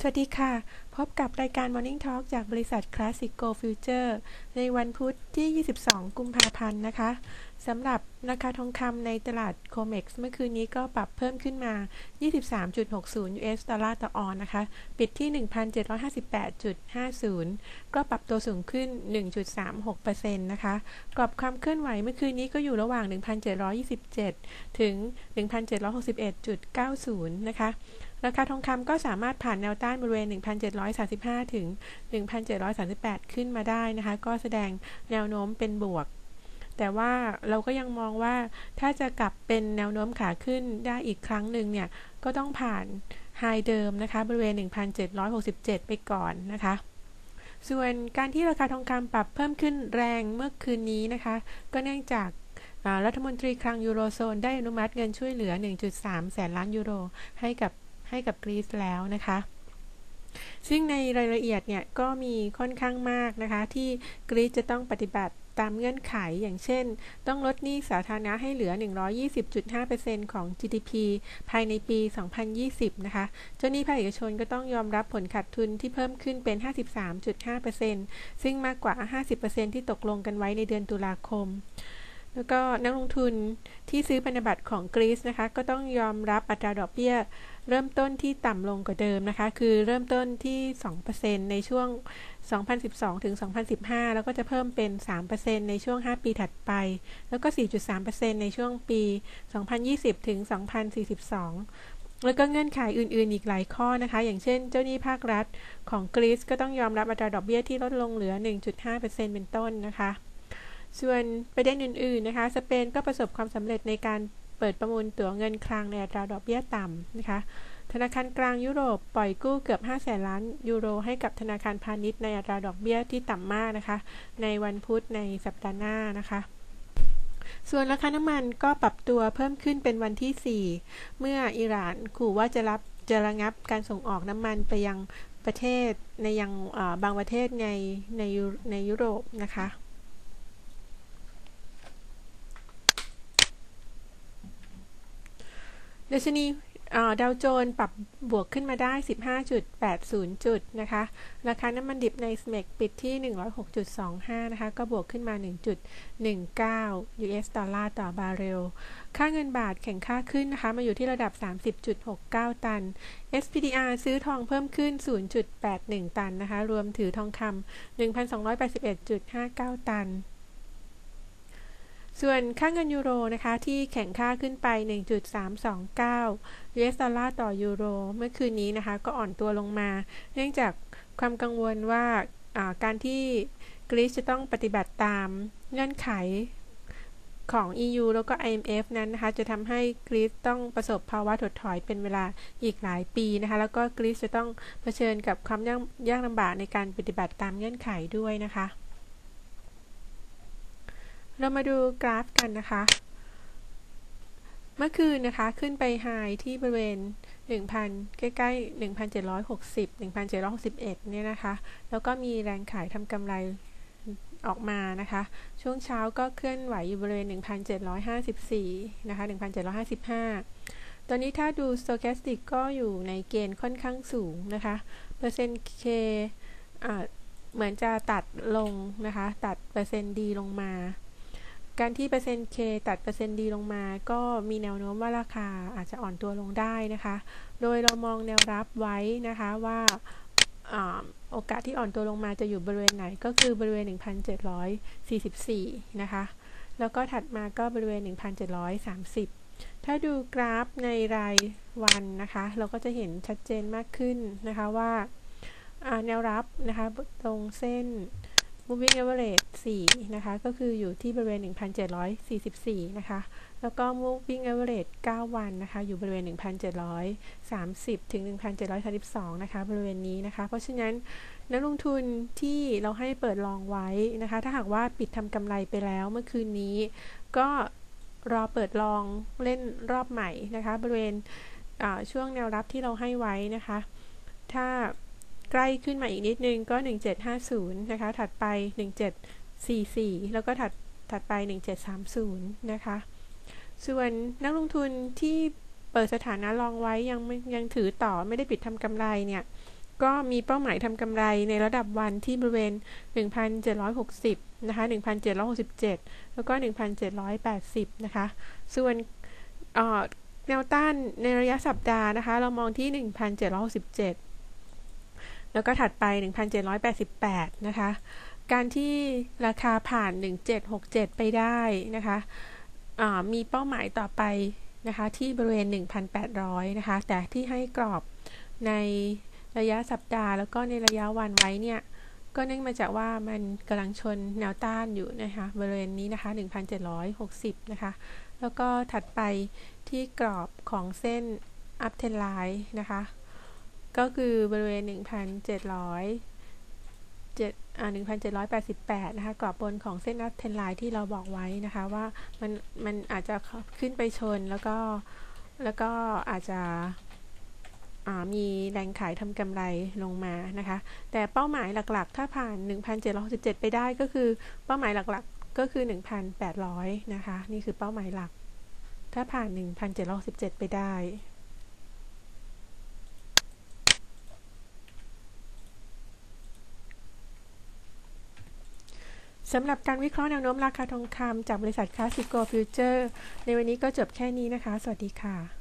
สวัสดีค่ะ พบกับรายการ Morning Talk จากบริษัท Classic Go Future ในวันพุธที่ 22 กุมภาพันธ์นะคะสำหรับราคาทองคำในตลาด COMEX เมื่อคืนนี้ก็ปรับเพิ่มขึ้นมา 23.60 US ดอลลาร์ต่อออนนะคะ ปิดที่ 1,758.50 ก็ปรับตัวสูงขึ้น 1.36%นะคะ กรอบความเคลื่อนไหวเมื่อคืนนี้ก็อยู่ระหว่าง 1,727 ถึง 1,761.90 นะคะ ราคาทองคำก็สามารถผ่านแนวต้านบริเวณ 1,735 ถึง 1,738 ขึ้นมาได้นะคะ ก็แสดงแนวโน้มเป็นบวก แต่ว่าเราก็ยังมองว่าถ้าจะกลับเป็นแนวโน้มขาขึ้นได้อีกครั้งหนึ่งเนี่ย ก็ต้องผ่านไฮเดิมนะคะ บริเวณ 1,767 ไปก่อนนะคะส่วนการที่ราคาทองคำปรับเพิ่มขึ้นแรงเมื่อคืนนี้นะคะ ก็เนื่องจากรัฐมนตรีคลังยูโรโซนได้อนุมัติเงินช่วยเหลือ 1.3 แสนล้านยูโร ให้กับ ให้กับกรีซแล้วนะคะ ซึ่งในรายละเอียดเนี่ยก็มีค่อนข้างมากนะคะ ที่กรีซจะต้องปฏิบัติตามเงื่อนไขอย่างเช่น ต้องลดหนี้สาธารณะให้เหลือ 120.5%ของ GDP ภายในปี 2020 นะคะ เจ้าหนี้ภาคเอกชนก็ต้องยอมรับผลขาดทุนที่เพิ่มขึ้นเป็น 53.5%ซึ่งมากกว่า 50%ที่ตกลงกันไว้ในเดือนตุลาคม แล้วก็นักลงทุนที่ซื้อพันธบัตรของกรีซนะคะ ก็ต้องยอมรับอัตราดอกเบี้ย เริ่มต้นที่ต่ำลงกว่าเดิมนะคะ คือเริ่มต้นที่ 2%ในช่วง 2012 ถึง 2015 แล้วก็จะเพิ่มเป็น 3%ในช่วง 5 ปีถัดไป แล้วก็ 4.3%ในช่วงปี 2020 ถึง 2042แล้วก็เงื่อนไขอื่น ๆ อีกหลายข้อนะคะ อย่างเช่น เจ้าหนี้ภาครัฐของกรีซก็ต้องยอมรับอัตราดอกเบี้ยที่ลดลงเหลือ 1.5%เป็นต้นนะคะ ส่วนประเด็นอื่นๆนะคะ สเปนก็ประสบความสำเร็จในการเปิดประมูลตั๋วเงินคลังในอัตราดอกเบี้ยต่ำนะคะ ธนาคารกลางยุโรปปล่อยกู้เกือบ 5 แสนล้านยูโร ให้กับธนาคารพาณิชย์ในอัตราดอกเบี้ยที่ต่ำมากนะคะ ในวันพุธในสัปดาห์หน้านะคะส่วนราคาน้ำมันก็ปรับตัวเพิ่มขึ้นเป็นวันที่ 4 เมื่ออิหร่านขู่ว่าจะรับจะระงับการส่งออกน้ำมันไปยังประเทศในยังบางประเทศในในในยุโรปนะคะ ดัชนีดาวโจนปรับบวกขึ้นมาได้ 15.80 จุดนะคะ ราคาน้ำมันดิบในสเมกปิดที่ 106.25 นะคะ ก็บวกขึ้นมา 1.19 US ดอลลาร์ต่อบาร์เรล ค่าเงินบาทแข็งค่าขึ้นนะคะ มาอยู่ที่ระดับ 30.69 ตัน SPDR ซื้อทองเพิ่มขึ้น 0.81 ตันนะคะ รวมถือทองคำ 1,281.59 ตัน ส่วนค่าเงินยูโรนะคะที่แข็งค่าขึ้นไป 1.329 US ดอลลาร์ต่อยูโร เมื่อคืนนี้นะคะก็อ่อนตัวลงมา เนื่องจากความกังวลว่าการที่กรีซจะต้องปฏิบัติตามเงื่อนไขของ EU แล้วก็ IMF นั้นนะคะ จะทำให้กรีซต้องประสบภาวะถดถอยเป็นเวลาอีกหลายปีนะคะ แล้วก็กรีซจะต้องเผชิญกับความยากลำบากในการปฏิบัติตามเงื่อนไขด้วยนะคะ เรามาดูกราฟกันนะคะ เมื่อคืนนะคะขึ้นไปไฮที่บริเวณ 1,000 ใกล้ๆ 1,760 1,761 เนี่ยนะคะ แล้วก็มีแรงขายทำกำไรออกมานะคะ ช่วงเช้าก็เคลื่อนไหวอยู่บริเวณ 1,754 นะคะ 1,755 ตอนนี้ถ้าดู stochastic ก็อยู่ในเกณฑ์ค่อนข้างสูงนะคะ เปอร์เซ็นต์ K เหมือนจะตัดลงนะคะ ตัดเปอร์เซ็นต์ดีลงมา การที่เปอร์เซ็นต์ K ตัดเปอร์เซ็นต์ดีลงมา ก็มีแนวโน้มว่าราคาอาจจะอ่อนตัวลงได้นะคะ โดยเรามองแนวรับไว้นะคะว่าโอกาสที่อ่อนตัวลงมาจะอยู่บริเวณไหนก็คือบริเวณ 1,744 นะคะ แล้วก็ถัดมาก็บริเวณ 1,730 ถ้าดูกราฟในรายวันนะคะ เราก็จะเห็นชัดเจนมากขึ้นนะคะว่าแนวรับนะคะตรงเส้น moving average 4นะคะ ก็คืออยู่ที่บริเวณ 1,744 นะคะ แล้วก็ moving average 9 วันนะคะ อยู่บริเวณ 1,730 ถึง 1,732 นะคะ บริเวณนี้นะคะ เพราะฉะนั้นนักลงทุนที่เราให้เปิดลองไว้นะคะ ถ้าหากว่าปิดทำกำไรไปแล้วเมื่อคืนนี้ ก็รอเปิดลองเล่นรอบใหม่นะคะ บริเวณช่วงแนวรับที่เราให้ไว้นะคะ ถ้า ใกล้ขึ้นมาอีกนิดนึงก็ 1750 นะคะ ถัดไป 1744 แล้วก็ถัดถัดไป 1730 นะคะ ส่วนนักลงทุนที่เปิดสถานะลองไว้ยังยังถือต่อไม่ได้ปิดทำกำไรเนี่ย ก็มีเป้าหมายทำกำไรในระดับวันที่บริเวณ 1,760 นะคะ 1,767 แล้วก็ 1,780 นะคะ ส่วนแนวต้านในระยะสัปดาห์นะคะ เรามองที่ 1,767 แล้วก็ถัดไป 1,788 นะคะ การที่ราคาผ่าน 1767 ไปได้นะคะมีเป้าหมายต่อไปนะคะที่บริเวณ 1,800 นะคะ แต่ที่ให้กรอบในระยะสัปดาห์ แล้วก็ในระยะวันไว้เนี่ยก็เนื่องมาจากว่ามันกำลังชนแนวต้านอยู่นะคะบริเวณนี้นะคะ 1,760 นะคะ แล้วก็ถัดไปที่กรอบของเส้น up t e n line นะคะ ก็คือบริเวณ 1,700 7อ่า1,788 นะคะกรอบบนของเส้นนัดเทนไลน์ที่เราบอกไว้นะคะว่ามันมันอาจจะขึ้นไปชนแล้วก็แล้วก็อาจจะมีแรงขายทำกำไรลงมานะคะ แต่เป้าหมายหลักๆ ถ้าผ่าน 1,767 ไปได้ก็คือเป้าหมายหลักๆ ก็คือ 1,800 นะคะ นี่คือเป้าหมายหลัก ถ้าผ่าน 1,767ไปได้ สำหรับการวิเคราะห์แนวโน้มราคาทองคำจากบริษัทคลาสสิโกฟิวเจอร์ในวันนี้ก็จบแค่นี้นะคะ สวัสดีค่ะ